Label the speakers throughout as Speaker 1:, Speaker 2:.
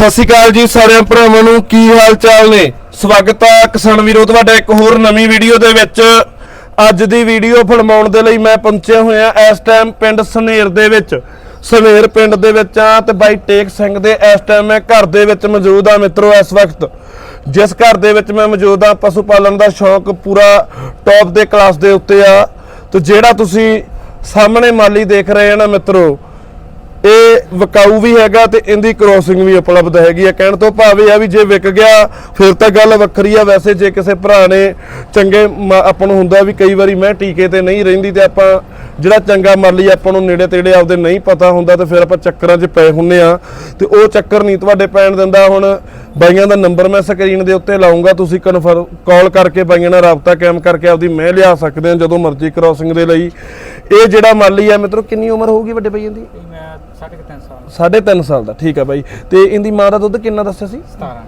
Speaker 1: ਸਤਿ ਸ਼੍ਰੀ ਅਕਾਲ ਜੀ ਸਾਰਿਆਂ ਭਰਾਵਾਂ ਨੂੰ, ਕੀ ਹਾਲ ਚਾਲ ਨੇ? ਸਵਾਗਤ ਆ ਕਿਸਾਨ ਵੀਰੋ, ਤੁਹਾਡਾ ਇੱਕ ਹੋਰ ਨਵੀਂ ਵੀਡੀਓ ਦੇ ਵਿੱਚ। ਅੱਜ ਦੀ ਵੀਡੀਓ ਫਿਲਮਾਉਣ ਦੇ ਲਈ ਮੈਂ ਪਹੁੰਚਿਆ ਹੋਇਆ ਇਸ ਟਾਈਮ ਪਿੰਡ ਸਨੇਰ ਦੇ ਵਿੱਚ। ਸਨੇਰ ਪਿੰਡ ਦੇ ਵਿੱਚ ਆ ਤੇ ਬਾਈ ਟੇਕ ਸਿੰਘ ਦੇ ਇਸ ਟਾਈਮ ਮੈਂ ਘਰ ਦੇ ਵਿੱਚ ਮੌਜੂਦ ਆ ਮਿੱਤਰੋ ਇਸ ਵਕਤ। ਜਿਸ ਘਰ ਦੇ ਵਿੱਚ ਮੈਂ ਮੌਜੂਦ ਆ ਪਸ਼ੂ ਪਾਲਣ ਦਾ ਸ਼ੌਂਕ ਪੂਰਾ ਟੌਪ ਦੇ ਕਲਾਸ ਦੇ ਉੱਤੇ ਆ। ਤੇ ਜਿਹੜਾ ਤੁਸੀਂ ਸਾਹਮਣੇ ਮਾਲੀ ਦੇਖ ਰਹੇ ਆ ਨਾ ਮਿੱਤਰੋ ਇਹ ਵਿਕਾਊ ਵੀ ਹੈਗਾ ਤੇ ਇਹਦੀ ਕ੍ਰੋਸਿੰਗ ਵੀ ਉਪਲਬਧ ਹੈਗੀ ਆ। ਕਹਿਣ ਤੋਂ ਭਾਵ ਇਹ ਆ ਵੀ ਜੇ ਵਿਕ ਗਿਆ, ਫਿਰ ਤਾਂ ਗੱਲ ਵੱਖਰੀ ਆ। ਵੈਸੇ ਜੇ ਕਿਸੇ ਭਰਾ ਨੇ ਚੰਗੇ ਮ- ਆਪਾਂ ਨੂੰ ਹੁੰਦਾ ਵੀ ਕਈ ਵਾਰੀ ਮੈਂ ਟੀਕੇ ਤੇ ਨਹੀਂ ਰਹਿੰਦੀ ਤੇ ਆਪਾਂ ਜਿਹੜਾ ਚੰਗਾ ਮਾਲੀ ਆਪਾਂ ਨੂੰ ਨੇੜੇ ਤੇੜੇ ਆਪਦੇ ਨਹੀਂ ਪਤਾ ਹੁੰਦਾ ਤੇ ਫਿਰ ਆਪਾਂ ਚੱਕਰਾਂ 'ਚ ਪਏ ਹੁੰਨੇ ਆ। ਤੇ ਉਹ ਚੱਕਰ ਨਹੀਂ ਤੁਹਾਡੇ ਪੈਣ ਦਿੰਦਾ। ਹੁਣ ਬਾਈਆਂ ਦਾ ਨੰਬਰ ਮੈਂ ਸਕਰੀਨ ਦੇ ਉੱਤੇ ਲਾਉਂਗਾ ਤੁਸੀਂ ਕਨਫਰਮ ਕਾਲ ਕਰਕੇ ਬਾਈਆਂ ਨਾਲ ਰਾਬਤਾ ਕਾਇਮ ਕਰਕੇ ਆਪਦੀ ਮੈਂ ਲਿਆ ਸਕਦੇ ਆ, ਜਦੋਂ ਮਰਜ਼ੀ ਕ੍ਰੋਸਿੰਗ ਦੇ ਲਈ। ਇਹ ਜਿਹੜਾ ਮਾਲੀ ਆ ਮਿੱਤਰੋ ਕਿੰਨੀ ਉਮਰ ਹੋਊਗੀ ਵੱਡੇ ਬਾਈਆਂ ਦੀ
Speaker 2: ਇਹ ਮੈਂ 3.5 ਸਾਲ
Speaker 1: ਸਾਢੇ ਤਿੰਨ ਸਾਲ ਦਾ ਠੀਕ ਆ ਬਾਈ। ਤੇ ਇਹਦੀ ਮਾਂ ਦਾ ਦੁੱਧ ਕਿੰਨਾ ਦੱਸਿਆ ਸੀ?
Speaker 2: 17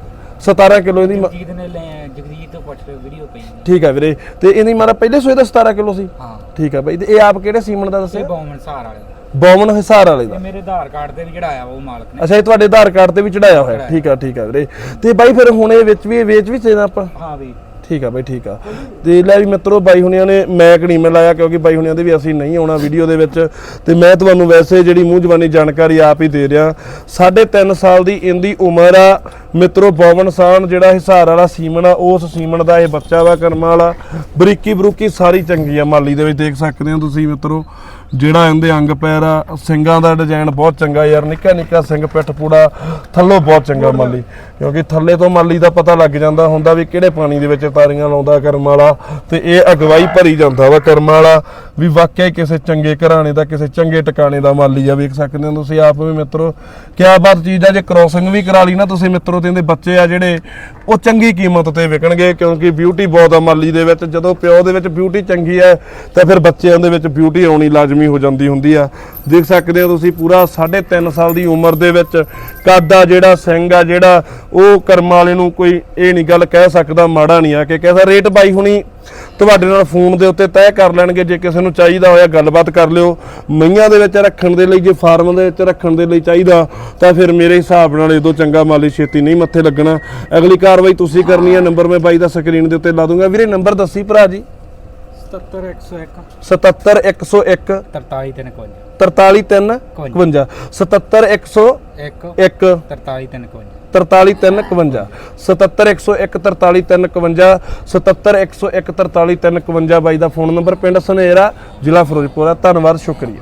Speaker 1: 17 ਕਿਲੋ ਇਹਦੀ ਮਾਂ-
Speaker 2: ਜੀਤ ਨੇ ਲੈ ਜਗਜੀਤ ਤੋਂ ਪੁੱਛ ਕੇ ਵੀਡੀਓ ਪਈ ਹੈ।
Speaker 1: ਠੀਕ ਆ ਵੀਰੇ। ਤੇ ਇਹਦੀ ਮਾਂ ਦਾ ਪਹਿਲੇ ਸੂਏ ਦਾ 17 ਕਿਲੋ ਸੀ?
Speaker 2: ਹਾਂ।
Speaker 1: ਠੀਕ ਆ ਬਾਈ। ਤੇ ਇਹ ਆਪ ਕਿਹੜੇ ਸੀਮਨ ਦਾ ਦੱਸਿਆ?
Speaker 2: ਬੌਮਨ ਸਹਾਰ ਵਾਲੇ ਦਾ।
Speaker 1: ਬੌਮਨ ਹਿਸਾਰ ਵਾਲੇ
Speaker 2: ਇਹ
Speaker 1: ਦਾ
Speaker 2: ਮੇਰੇ ਆਧਾਰ ਕਾਰਡ ਤੇ ਵੀ ਚੜਾਇਆ ਉਹ ਮਾਲਕ ਨੇ।
Speaker 1: ਅੱਛਾ ਇਹ ਤੁਹਾਡੇ ਆਧਾਰ ਕਾਰਡ ਤੇ ਵੀ ਚੜਾਇਆ ਹੋਇਆ। ਠੀਕ ਆ ਠੀਕ ਆ ਵੀਰੇ। ਤੇ ਬਾਈ ਫਿਰ ਹੁਣ ਇਹ ਵਿੱਚ ਵੀ ਇਹ ਵੇਚ ਵੀ ਦੇਣਾ ਆਪਾਂ?
Speaker 2: ਹਾਂ ਵੀ।
Speaker 1: ਠੀਕ ਆ ਬਾਈ, ਠੀਕ ਆ। ਤੇ ਲੈ ਵੀ ਮਿੱਤਰੋ, ਬਾਈ ਹੁਣਿਆਂ ਨੇ ਮੈਂ ਨਹੀਂ ਮੈਂ ਲਾਇਆ ਕਿਉਂਕਿ ਬਾਈ ਹੁਣਿਆਂ ਦੇ ਵੀ ਅਸੀਂ ਨਹੀਂ ਆਉਣਾ ਵੀਡੀਓ ਦੇ ਵਿੱਚ। ਤੇ ਮੈਂ ਤੁਹਾਨੂੰ ਵੈਸੇ ਜਿਹੜੀ ਮੂੰਹ ਜ਼ਬਾਨੀ ਜਾਣਕਾਰੀ ਆਪ ਹੀ ਦੇ ਰਿਹਾ। ਸਾਢੇ ਤਿੰਨ ਸਾਲ ਦੀ ਇਹਦੀ ਉਮਰ ਆ। ਮਿੱਤਰੋ, ਬੌਵਨ ਸਾਨ ਜਿਹੜਾ ਹਿਸਾਰ ਵਾਲਾ ਸੀਮਨ ਆ, ਉਸ ਸੀਮਨ ਦਾ ਇਹ ਬੱਚਾ ਵਾ ਕਰਮਾਂ ਵਾਲਾ। ਬਰੀਕੀ ਬਰੂਕੀ ਸਾਰੀ ਚੰਗੀ ਆ, ਮਾਲੀ ਦੇ ਵਿੱਚ ਦੇਖ ਸਕਦੇ ਹੋ ਤੁਸੀਂ ਮਿੱਤਰੋ। ਜਿਹੜਾ ਇਹਦੇ ਅੰਗ ਪੈਰ ਆ, ਸਿੰਘਾਂ ਦਾ ਡਿਜ਼ਾਈਨ ਬਹੁਤ ਚੰਗਾ ਯਾਰ, ਨਿੱਕਾ ਨਿੱਕਾ ਸਿੰਘ ਪਿੱਠ ਪੂੜਾ, ਥੱਲੋਂ ਬਹੁਤ ਚੰਗਾ ਮਾਲੀ। ਕਿਉਂਕਿ ਥੱਲੇ ਤੋਂ ਮਾਲੀ ਦਾ ਪਤਾ ਲੱਗ ਜਾਂਦਾ ਹੁੰਦਾ ਵੀ ਕਿਹੜੇ ਪਾਣੀ ਦੇ ਵਿੱਚ ਤਾਰੀਆਂ ਲਾਉਂਦਾ ਕਰਮ ਵਾਲਾ, ਤੇ ਇਹ ਅਗਵਾਈ ਭਰੀ ਜਾਂਦਾ ਵਾ ਕਰਮ ਵਾਲਾ, ਵੀ ਵਾਕਿਆ ਹੀ ਕਿਸੇ ਚੰਗੇ ਘਰਾਣੇ ਦਾ, ਕਿਸੇ ਚੰਗੇ ਟਿਕਾਣੇ ਦਾ ਮਾਲੀ ਆ, ਵੇਖ ਸਕਦੇ ਹੋ ਤੁਸੀਂ ਆਪ ਵੀ ਮਿੱਤਰੋ। ਕਿਆ ਬਾਤ ਚੀਜ਼ ਆ, ਜੇ ਕ੍ਰੋਸਿੰਗ ਵੀ ਕਰਾ ਲਈ ਨਾ ਤੁਸੀਂ ਮਿੱਤਰੋ, ਤੇ ਇਹਦੇ ਬੱਚੇ ਆ ਜਿਹੜੇ, ਉਹ ਚੰਗੀ ਕੀਮਤ ਤੇ ਵਿਕਣਗੇ, ਕਿਉਂਕਿ ਬਿਊਟੀ ਬਹੁਤ ਆ ਮਾਲੀ ਦੇ ਵਿੱਚ, ਜਦੋਂ ਪਿਓ ਦੇ ਵਿੱਚ ਬਿਊਟੀ ਚੰਗੀ ਹੈ ਤਾਂ ਫਿਰ ਬੱਚਿਆਂ ਦੇ ਵਿੱਚ ਬਿਊਟੀ ਆਉਣੀ ਲਾਜ਼ਮੀ ਹੋ ਜਾਂਦੀ ਹੁੰਦੀ ਆ। ਦੇਖ ਸਕਦੇ ਹੋ ਤੁਸੀਂ ਪੂਰਾ 3.5 ਸਾਲ ਦੀ ਉਮਰ ਦੇ ਵਿੱਚ ਕੱਦ ਜਿਹੜਾ ਸਿੰਘ ਆ, ਜਿਹੜਾ ਉਹ ਕਰਮ ਵਾਲੇ ਨੂੰ ਕੋਈ ਇਹ ਨਹੀਂ ਗੱਲ ਕਹਿ ਸਕਦਾ, ਮਾੜਾ ਨਹੀਂ ਆ ਕਿ ਕਹਿੰਦਾ ਰੇਟ ਬਾਈ ਹੁਣੀ ਤੁਹਾਡੇ ਨਾਲ ਫੋਨ ਦੇ ਉੱਤੇ ਤੈਅ ਕਰ ਲੈਣਗੇ, ਜੇ ਕਿਸੇ ਨੂੰ ਚਾਹੀਦਾ ਹੋਇਆ ਗੱਲਬਾਤ ਕਰ ਲਿਓ। ਮਈਆਂ ਦੇ ਵਿੱਚ ਰੱਖਣ ਦੇ ਲਈ, ਜੇ ਫਾਰਮ ਦੇ ਵਿੱਚ ਰੱਖਣ ਦੇ ਲਈ ਚਾਹੀਦਾ, ਤਾਂ ਫਿਰ ਮੇਰੇ ਹਿਸਾਬ ਨਾਲ ਇਹਦੋਂ ਚੰਗਾ ਮਾਲੀ ਛੇਤੀ ਨਹੀਂ ਮੱਥੇ ਲੱਗਣਾ। ਅਗਲੀ ਕਾਰਵਾਈ ਤੁਸੀਂ ਕਰਨੀ ਹੈ ਨੰਬਰ ਮੈਂ ਬਾਈ ਦਾ ਸਕਰੀਨ ਦੇ ਉੱਤੇ ਲਾ ਦੂੰਗਾ। ਵੀਰੇ, ਨੰਬਰ ਦੱਸੀ ਭਰਾ ਜੀ।
Speaker 2: 77101
Speaker 1: 77101
Speaker 2: 43351
Speaker 1: 43351 77101
Speaker 2: 1 43351
Speaker 1: 43351 77101 43351 77101 43351 ਬਾਈ ਦਾ ਫੋਨ ਨੰਬਰ ਪਿੰਡ ਸਨੇਰਾ ਜ਼ਿਲ੍ਹਾ ਫਿਰੋਜ਼ਪੁਰ ਆ ਧੰਨਵਾਦ ਸ਼ੁਕਰੀਆ।